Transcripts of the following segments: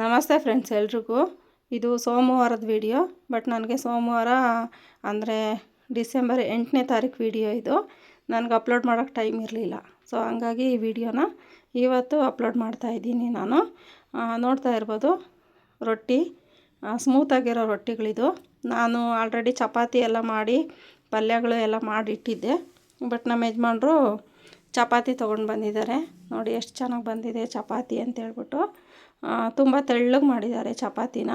ನಮಸ್ತೆ ಫ್ರೆಂಡ್ಸ್ ಎಲ್ರಿಗೂ. ಇದು ಸೋಮವಾರದ ವಿಡಿಯೋ ಬಟ್ ನನಗೆ ಸೋಮವಾರ ಅಂದರೆ ಡಿಸೆಂಬರ್ ಎಂಟನೇ ತಾರೀಕು ವಿಡಿಯೋ ಇದು. ನನಗೆ ಅಪ್ಲೋಡ್ ಮಾಡೋಕ್ಕೆ ಟೈಮ್ ಇರಲಿಲ್ಲ. ಸೊ ಹಂಗಾಗಿ ಈ ವಿಡಿಯೋನ ಇವತ್ತು ಅಪ್ಲೋಡ್ ಮಾಡ್ತಾ ಇದ್ದೀನಿ ನಾನು. ನೋಡ್ತಾ ಇರ್ಬೋದು, ರೊಟ್ಟಿ ಸ್ಮೂತಾಗಿರೋ ರೊಟ್ಟಿಗಳಿದು. ನಾನು ಆಲ್ರೆಡಿ ಚಪಾತಿ ಎಲ್ಲ ಮಾಡಿ, ಪಲ್ಯಗಳು ಎಲ್ಲ ಮಾಡಿಟ್ಟಿದ್ದೆ. ಬಟ್ ನಮ್ಮ ಯಜಮಾನ್ರು ಚಪಾತಿ ತೊಗೊಂಡು ಬಂದಿದ್ದಾರೆ. ನೋಡಿ ಎಷ್ಟು ಚೆನ್ನಾಗಿ ಬಂದಿದೆ ಚಪಾತಿ ಅಂತ ಹೇಳ್ಬಿಟ್ಟು. ತುಂಬ ತೆಳ್ಳಗೆ ಮಾಡಿದ್ದಾರೆ ಚಪಾತಿನ.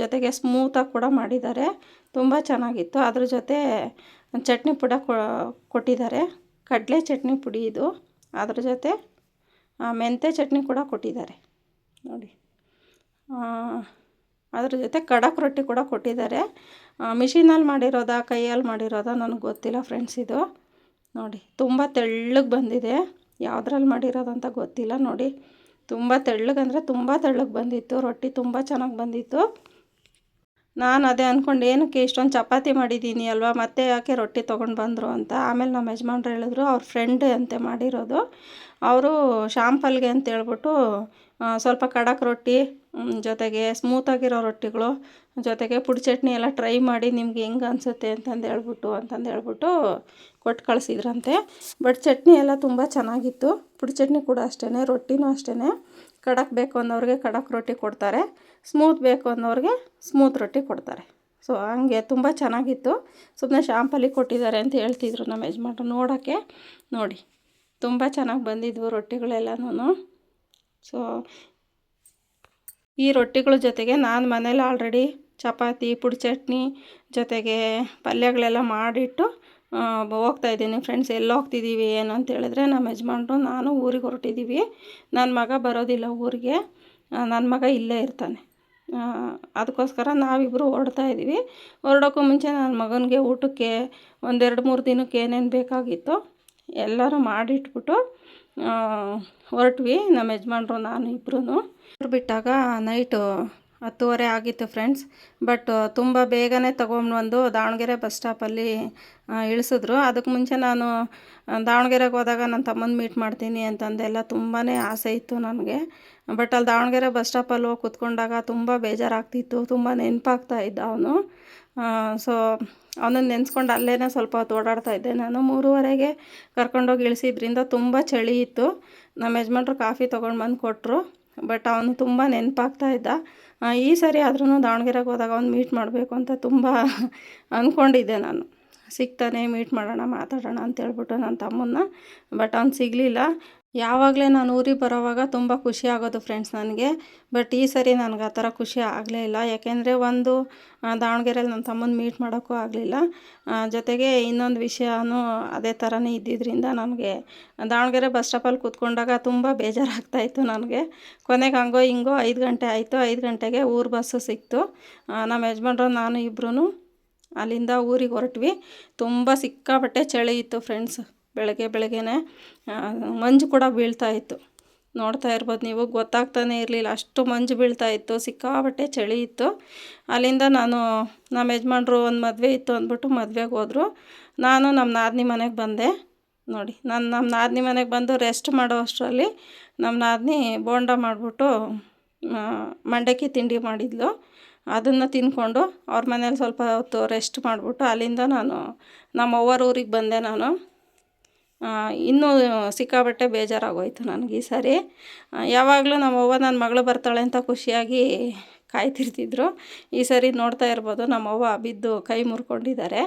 ಜೊತೆಗೆ ಸ್ಮೂತಾಗಿ ಕೂಡ ಮಾಡಿದ್ದಾರೆ. ತುಂಬ ಚೆನ್ನಾಗಿತ್ತು. ಅದ್ರ ಜೊತೆ ಚಟ್ನಿ ಪುಡ ಕೊಟ್ಟಿದ್ದಾರೆ. ಕಡಲೆ ಚಟ್ನಿ ಪುಡಿ ಇದು. ಅದ್ರ ಜೊತೆ ಮೆಂತೆ ಚಟ್ನಿ ಕೂಡ ಕೊಟ್ಟಿದ್ದಾರೆ. ನೋಡಿ. ಅದ್ರ ಜೊತೆ ಕಡಕ್ ರೊಟ್ಟಿ ಕೂಡ ಕೊಟ್ಟಿದ್ದಾರೆ. ಮಿಷಿನಲ್ಲಿ ಮಾಡಿರೋದಾ, ಕೈಯಲ್ಲಿ ಮಾಡಿರೋದಾ ನನಗೆ ಗೊತ್ತಿಲ್ಲ ಫ್ರೆಂಡ್ಸ್ ಇದು. ನೋಡಿ, ತುಂಬ ತೆಳ್ಳಗೆ ಬಂದಿದೆ. ಯಾವುದ್ರಲ್ಲಿ ಮಾಡಿರೋದಂತ ಗೊತ್ತಿಲ್ಲ ನೋಡಿ. ತುಂಬ ತೆಳ್ಳಗೆ ಅಂದರೆ ತುಂಬ ತೆಳ್ಳಗೆ ಬಂದಿತ್ತು, ರೊಟ್ಟಿ ತುಂಬ ಚೆನ್ನಾಗಿ ಬಂದಿತ್ತು. ನಾನು ಅದೇ ಅಂದ್ಕೊಂಡು ಏನಕ್ಕೆ ಇಷ್ಟೊಂದು ಚಪಾತಿ ಮಾಡಿದ್ದೀನಿ ಅಲ್ವಾ, ಮತ್ತೆ ಯಾಕೆ ರೊಟ್ಟಿ ತೊಗೊಂಡು ಬಂದರು ಅಂತ. ಆಮೇಲೆ ನಮ್ಮ ಯಜಮಾನ್ರು ಹೇಳಿದ್ರು, ಅವ್ರ ಫ್ರೆಂಡ್ ಅಂತೆ ಮಾಡಿರೋದು. ಅವರು ಶಾಂಪಲ್ಗೆ ಅಂತ ಹೇಳ್ಬಿಟ್ಟು ಸ್ವಲ್ಪ ಕಡಕ್ ರೊಟ್ಟಿ ಜೊತೆಗೆ ಸ್ಮೂತಾಗಿರೋ ರೊಟ್ಟಿಗಳು ಜೊತೆಗೆ ಪುಡಿ ಚಟ್ನಿ ಎಲ್ಲ ಟ್ರೈ ಮಾಡಿ ನಿಮ್ಗೆ ಹೆಂಗೆ ಅನಿಸುತ್ತೆ ಅಂತಂದು ಹೇಳ್ಬಿಟ್ಟು ಅಂತಂದು ಹೇಳ್ಬಿಟ್ಟು ಕೊಟ್ಟು ಕಳಿಸಿದ್ರಂತೆ. ಬಟ್ ಚಟ್ನಿ ಎಲ್ಲ ತುಂಬ ಚೆನ್ನಾಗಿತ್ತು. ಪುಡಿ ಚಟ್ನಿ ಕೂಡ ಅಷ್ಟೇ ರೊಟ್ಟಿನೂ ಅಷ್ಟೇ ಕಡಕ್ ಬೇಕು ಅನ್ನೋರಿಗೆ ಕಡಕ್ ರೊಟ್ಟಿ ಕೊಡ್ತಾರೆ. ಸ್ಮೂತ್ ಬೇಕು ಅನ್ನೋರಿಗೆ ಸ್ಮೂತ್ ರೊಟ್ಟಿ ಕೊಡ್ತಾರೆ. ಸೊ ಹಂಗೆ ತುಂಬ ಚೆನ್ನಾಗಿತ್ತು. ಸುಮ್ಮನೆ ಶಾಂಪಲ್ಲಿ ಕೊಟ್ಟಿದ್ದಾರೆ ಅಂತ ಹೇಳ್ತಿದ್ರು ನಮ್ಮ ಯಜಮಾನ್ರು. ನೋಡೋಕ್ಕೆ ನೋಡಿ, ತುಂಬ ಚೆನ್ನಾಗಿ ಬಂದಿದ್ವು ರೊಟ್ಟಿಗಳೆಲ್ಲನೂ ಸೊ ಈ ರೊಟ್ಟಿಗಳ ಜೊತೆಗೆ ನಾನು ಮನೇಲಿ ಆಲ್ರೆಡಿ ಚಪಾತಿ, ಪುಡಿ ಚಟ್ನಿ ಜೊತೆಗೆ ಪಲ್ಯಗಳೆಲ್ಲ ಮಾಡಿಟ್ಟು ಹೋಗ್ತಾ ಇದ್ದೀನಿ. ಫ್ರೆಂಡ್ಸ್ ಎಲ್ಲಿ ಹೋಗ್ತಿದ್ದೀವಿ, ಏನು ಅಂತ ಹೇಳಿದ್ರೆ ನಮ್ಮ ಯಜಮಾನ್ರು, ನಾನು ಊರಿಗೆ ಹೊರಟಿದ್ದೀವಿ. ನನ್ನ ಮಗ ಬರೋದಿಲ್ಲ ಊರಿಗೆ. ನನ್ನ ಮಗ ಇಲ್ಲೇ ಇರ್ತಾನೆ. ಅದಕ್ಕೋಸ್ಕರ ನಾವಿಬ್ಬರು ಹೊರಡ್ತಾ ಇದ್ದೀವಿ. ಹೊರಡೋಕ್ಕೂ ಮುಂಚೆ ನನ್ನ ಮಗನಿಗೆ ಊಟಕ್ಕೆ ಒಂದೆರಡು ಮೂರು ದಿನಕ್ಕೆ ಏನೇನು ಬೇಕಾಗಿತ್ತು ಎಲ್ಲರೂ ಮಾಡಿಟ್ಬಿಟ್ಟು ಹೊರಟ್ವಿ. ನಮ್ಮ ಯಜಮಾನ್ರು, ನಾನು ಇಬ್ಬರೂ ಹೊರಬಿಟ್ಟಾಗ ನೈಟು ಹತ್ತುವರೆ ಆಗಿತ್ತು ಫ್ರೆಂಡ್ಸ್. ಬಟ್ ತುಂಬ ಬೇಗನೆ ತೊಗೊಂಬಂದು ದಾವಣಗೆರೆ ಬಸ್ ಸ್ಟಾಪಲ್ಲಿ ಇಳಿಸಿದ್ರು. ಅದಕ್ಕೆ ಮುಂಚೆ ನಾನು ದಾವಣಗೆರೆಗೆ ಹೋದಾಗ ನನ್ನ ತಮ್ಮನ ಮೀಟ್ ಮಾಡ್ತೀನಿ ಅಂತಂದೆಲ್ಲ ತುಂಬಾ ಆಸೆ ಇತ್ತು ನನಗೆ. ಬಟ್, ಅಲ್ಲಿ ದಾವಣಗೆರೆ ಬಸ್ ಸ್ಟಾಪಲ್ಲಿ ಹೋಗಿ ಕೂತ್ಕೊಂಡಾಗ ತುಂಬ ಬೇಜಾರಾಗ್ತಿತ್ತು, ತುಂಬ ನೆನಪಾಗ್ತಾ ಇದ್ದ ಅವನು. ಸೊ ಅವನನ್ನು ನೆನೆಸ್ಕೊಂಡು ಅಲ್ಲೇ ಸ್ವಲ್ಪ ಹೊತ್ತು ಓಡಾಡ್ತಾ ಇದ್ದೆ. ನಾನು ಮೂರುವರೆಗೆ ಕರ್ಕೊಂಡೋಗಿ ಇಳಿಸಿದ್ರಿಂದ ತುಂಬ ಚಳಿ ಇತ್ತು. ನಮ್ಮ ಯಜಮಾನ್ರು ಕಾಫಿ ತೊಗೊಂಡು ಬಂದು ಕೊಟ್ಟರು ಬಟ್ ಅವನು ತುಂಬ ನೆನಪಾಗ್ತಾ ಇದ್ದ. ಈ ಸರಿ ಆದ್ರೂ ದಾವಣಗೆರೆಗೆ ಹೋದಾಗ ಅವ್ನು ಮೀಟ್ ಮಾಡಬೇಕು ಅಂತ ತುಂಬ ಅಂದ್ಕೊಂಡಿದ್ದೆ ನಾನು. ಸಿಗ್ತಾನೆ ಮೀಟ್ ಮಾಡೋಣ, ಮಾತಾಡೋಣ ಅಂತ ಹೇಳ್ಬಿಟ್ಟು ನನ್ನ ತಮ್ಮನ್ನ, ಬಟ್ ಅವ್ನು ಸಿಗಲಿಲ್ಲ. ಯಾವಾಗಲೇ ನಾನು ಊರಿಗೆ ಬರೋವಾಗ ತುಂಬ ಖುಷಿ ಆಗೋದು ಫ್ರೆಂಡ್ಸ್ ನನಗೆ. ಬಟ್ ಈ ಸರಿ ನನಗೆ ಆ ಥರ ಖುಷಿ ಆಗಲೇ ಇಲ್ಲ. ಯಾಕೆಂದರೆ ಒಂದು ದಾವಣಗೆರೆಯಲ್ಲಿ ನನ್ನ ತಮ್ಮನ ಮೀಟ್ ಮಾಡೋಕ್ಕೂ ಆಗಲಿಲ್ಲ. ಜೊತೆಗೆ ಇನ್ನೊಂದು ವಿಷಯನೂ ಅದೇ ಥರನೇ ಇದ್ದಿದ್ದರಿಂದ ನನಗೆ ದಾವಣಗೆರೆ ಬಸ್ ಸ್ಟಾಪಲ್ಲಿ ಕೂತ್ಕೊಂಡಾಗ ತುಂಬ ಬೇಜಾರಾಗ್ತಾಯಿತ್ತು ನನಗೆ. ಕೊನೆಗೆ ಹಂಗೋ ಹಿಂಗೋ ಐದು ಗಂಟೆ ಆಯಿತು. ಐದು ಗಂಟೆಗೆ ಊರು ಬಸ್ಸು ಸಿಕ್ತು. ನಮ್ಮ ಯಜಮಾನ್ರು, ನಾನು ಇಬ್ಬರೂ ಅಲ್ಲಿಂದ ಊರಿಗೆ ಹೊರಟ್ವಿ. ತುಂಬ ಸಿಕ್ಕಾಪಟ್ಟೆ ಚಳಿ ಇತ್ತು ಫ್ರೆಂಡ್ಸ್ ಬೆಳಗ್ಗೆ ಬೆಳಗ್ಗೆನೆ ಮಂಜು ಕೂಡ ಬೀಳ್ತಾ ಇತ್ತು. ನೋಡ್ತಾ ಇರ್ಬೋದು ನೀವು, ಗೊತ್ತಾಗ್ತಾನೆ ಇರಲಿಲ್ಲ. ಅಷ್ಟು ಮಂಜು ಬೀಳ್ತಾ ಇತ್ತು. ಸಿಕ್ಕಾಪಟ್ಟೆ ಚಳಿ ಇತ್ತು. ಅಲ್ಲಿಂದ ನಾನು, ನಮ್ಮ ಯಜಮಾನ್ರು ಒಂದು ಮದುವೆ ಇತ್ತು ಅಂದ್ಬಿಟ್ಟು ಮದುವೆಗೆ ಹೋದರು. ನಾನು ನಮ್ಮ ನಾದಿನಿ ಮನೆಗೆ ಬಂದೆ. ನೋಡಿ, ನಾನು ನಮ್ಮ ನಾದಿನಿ ಮನೆಗೆ ಬಂದು ರೆಸ್ಟ್ ಮಾಡೋ ಅಷ್ಟರಲ್ಲಿ ನಮ್ಮ ನಾದಿನಿ ಬೋಂಡ ಮಾಡಿಬಿಟ್ಟು ಮಂಡಕ್ಕಿ ತಿಂಡಿ ಮಾಡಿದ್ಲು. ಅದನ್ನು ತಿಂದ್ಕೊಂಡು ಅವ್ರ ಮನೇಲಿ ಸ್ವಲ್ಪ ಹೊತ್ತು ರೆಸ್ಟ್ ಮಾಡಿಬಿಟ್ಟು ಅಲ್ಲಿಂದ ನಾನು ನಮ್ಮ ಅವ್ವರ ಊರಿಗೆ ಬಂದೆ ನಾನು. ಇನ್ನೂ ಸಿಕ್ಕಾಬಟ್ಟೆ ಬೇಜಾರಾಗೋಯಿತು ನನಗೆ ಈ ಸಾರಿ. ಯಾವಾಗಲೂ ನಮ್ಮ ಅವ್ವ ನನ್ನ ಮಗಳು ಬರ್ತಾಳೆ ಅಂತ ಖುಷಿಯಾಗಿ ಕಾಯ್ತಿರ್ತಿದ್ರು. ಈ ಸಾರಿ ನೋಡ್ತಾ ಇರ್ಬೋದು ನಮ್ಮವ್ವ ಬಿದ್ದು ಕೈ ಮುರ್ಕೊಂಡಿದ್ದಾರೆ.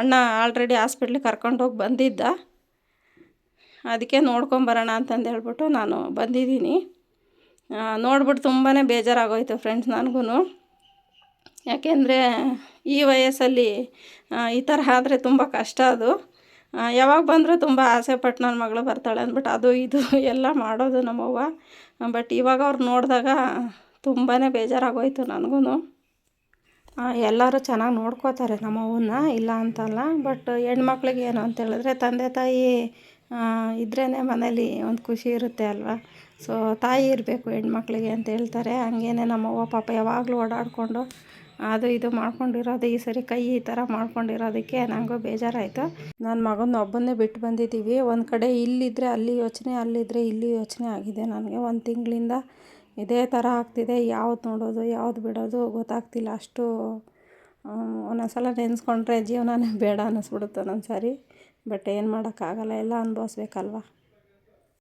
ಅಣ್ಣ ಆಲ್ರೆಡಿ ಹಾಸ್ಪಿಟ್ಲಿಗೆ ಕರ್ಕೊಂಡೋಗಿ ಬಂದಿದ್ದ. ಅದಕ್ಕೆ ನೋಡ್ಕೊಂಬರೋಣ ಅಂತಂದು ಹೇಳ್ಬಿಟ್ಟು ನಾನು ಬಂದಿದ್ದೀನಿ. ನೋಡ್ಬಿಟ್ಟು ತುಂಬಾ ಬೇಜಾರಾಗೋಯಿತು ಫ್ರೆಂಡ್ಸ್ ನನಗೂ ಯಾಕೆಂದರೆ ಈ ವಯಸ್ಸಲ್ಲಿ ಈ ಥರ ಆದರೆ ತುಂಬ ಕಷ್ಟ ಅದು. ಯಾವಾಗ ಬಂದರೂ ತುಂಬ ಆಸೆ ಪಟ್ಟು ನನ್ನ ಮಗಳು ಬರ್ತಾಳೆ ಅಂದ್ಬಿಟ್ಟು ಅದು ಇದು ಎಲ್ಲ ಮಾಡೋದು ನಮ್ಮವ್ವ. ಬಟ್ ಇವಾಗ ಅವ್ರು ನೋಡಿದಾಗ ತುಂಬಾ ಬೇಜಾರಾಗೋಯ್ತು ನನಗೂ ಎಲ್ಲರೂ ಚೆನ್ನಾಗಿ ನೋಡ್ಕೋತಾರೆ ನಮ್ಮವ್ವನ್ನ, ಇಲ್ಲ ಅಂತಲ್ಲ. ಬಟ್ ಹೆಣ್ಮಕ್ಳಿಗೆ ಏನು ಅಂತ ಹೇಳಿದ್ರೆ ತಂದೆ, ತಾಯಿ ಇದ್ರೇ ಮನೇಲಿ ಒಂದು ಖುಷಿ ಇರುತ್ತೆ ಅಲ್ವಾ? ಸೊ ತಾಯಿ ಇರಬೇಕು ಹೆಣ್ಮಕ್ಳಿಗೆ ಅಂತ ಹೇಳ್ತಾರೆ. ಹಂಗೇನೆ ನಮ್ಮವ್ವ ಪಾಪ ಯಾವಾಗಲೂ ಓಡಾಡಿಕೊಂಡು ಅದು ಇದು ಮಾಡ್ಕೊಂಡಿರೋದು, ಈ ಸರಿ ಕೈ ಈ ಥರ ಮಾಡ್ಕೊಂಡಿರೋದಕ್ಕೆ ನನಗೂ ಬೇಜಾರಾಯಿತು. ನನ್ನ ಮಗನ ಒಬ್ಬನ್ನೇ ಬಿಟ್ಟು ಬಂದಿದ್ದೀವಿ. ಒಂದು ಕಡೆ ಇಲ್ಲಿದ್ದರೆ ಅಲ್ಲಿ ಯೋಚನೆ ಅಲ್ಲಿದ್ದರೆ ಇಲ್ಲಿ ಯೋಚನೆ ಆಗಿದೆ ನನಗೆ. ಒಂದು ತಿಂಗಳಿಂದ ಇದೇ ಥರ ಆಗ್ತಿದೆ. ಯಾವ್ದು ನೋಡೋದು, ಯಾವ್ದು ಬಿಡೋದು ಗೊತ್ತಾಗ್ತಿಲ್ಲ. ಅಷ್ಟು ಒಂದೊಂದು ಸಲ ನೆನೆಸ್ಕೊಂಡ್ರೆ ಜೀವನನೇ ಬೇಡ ಅನ್ನಿಸ್ಬಿಡುತ್ತೆ ಒಂದೊಂದು ಸಾರಿ ಬಟ್ ಏನು ಮಾಡೋಕ್ಕಾಗಲ್ಲ. ಎಲ್ಲ ಅನುಭವಿಸ್ಬೇಕಲ್ವ?